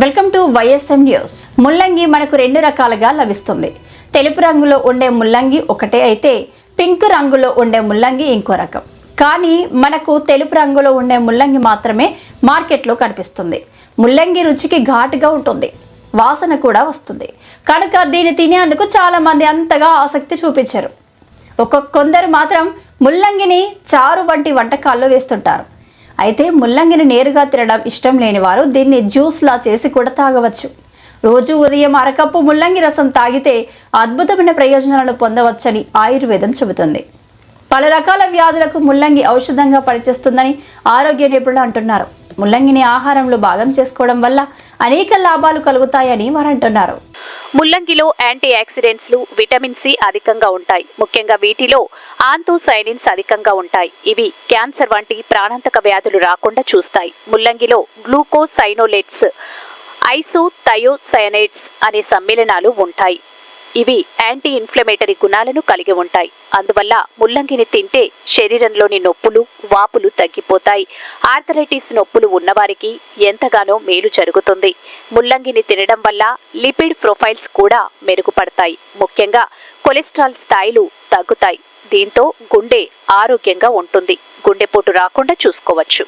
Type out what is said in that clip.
Welcome to YSM news. ముల్లంగి మనకు రెండు రకాలుగా లభిస్తుంది. తెలుపు రంగులో ఉండే ముల్లంగి ఒకటే అయితే పింక్ రంగులో ఉండే ముల్లంగి ఇంకో రకం. కానీ మనకు తెలుపు రంగులో ఉండే ముల్లంగి మాత్రమే మార్కెట్లో కనిపిస్తుంది. ముల్లంగి రుచికి ఘాటుగా ఉంటుంది. వాసన కూడా వస్తుంది. కనుక దీన్ని తినేందుకు చాలామంది అంతగా ఆసక్తి చూపించారు. ఒక్కొక్క కొందరు మాత్రం ముల్లంగిని చారు వంటి వంటకాల్లో వేస్తుంటారు. అయితే ముల్లంగిని నేరుగా తినడం ఇష్టం లేని వారు దీన్ని జ్యూస్లా చేసి కూడా తాగవచ్చు. రోజు ఉదయం అరకప్పు ముల్లంగి రసం తాగితే అద్భుతమైన ప్రయోజనాలను పొందవచ్చని ఆయుర్వేదం చెబుతుంది. పలు రకాల వ్యాధులకు ముల్లంగి ఔషధంగా పనిచేస్తుందని ఆరోగ్య నిపుణులు అంటున్నారు. ముల్లంగిని ఆహారంలో భాగం చేసుకోవడం వల్ల అనేక లాభాలు కలుగుతాయని వారు అంటున్నారు. ముల్లంగిలో యాంటీ ఆక్సిడెంట్స్లు విటమిన్ సి అధికంగా ఉంటాయి. ముఖ్యంగా వీటిలో ఆంతోసైనిన్స్ అధికంగా ఉంటాయి. ఇవి క్యాన్సర్ వంటి ప్రాణాంతక వ్యాధులు రాకుండా చూస్తాయి. ముల్లంగిలో గ్లూకోసైనోలెట్స్ ఐసోథయోసైనైడ్స్ అనే సమ్మేళనాలు ఉంటాయి. ఇవి యాంటీ ఇన్ఫ్లమేటరీ గుణాలను కలిగి ఉంటాయి. అందువల్ల ముల్లంగిని తింటే శరీరంలోని నొప్పులు వాపులు తగ్గిపోతాయి. ఆర్థరైటిస్ నొప్పులు ఉన్నవారికి ఎంతగానో మేలు జరుగుతుంది. ముల్లంగిని తినడం వల్ల లిపిడ్ ప్రొఫైల్స్ కూడా మెరుగుపడతాయి. ముఖ్యంగా కొలెస్ట్రాల్ స్థాయిలు తగ్గుతాయి. దీంతో గుండె ఆరోగ్యంగా ఉంటుంది. గుండెపోటు రాకుండా చూసుకోవచ్చు.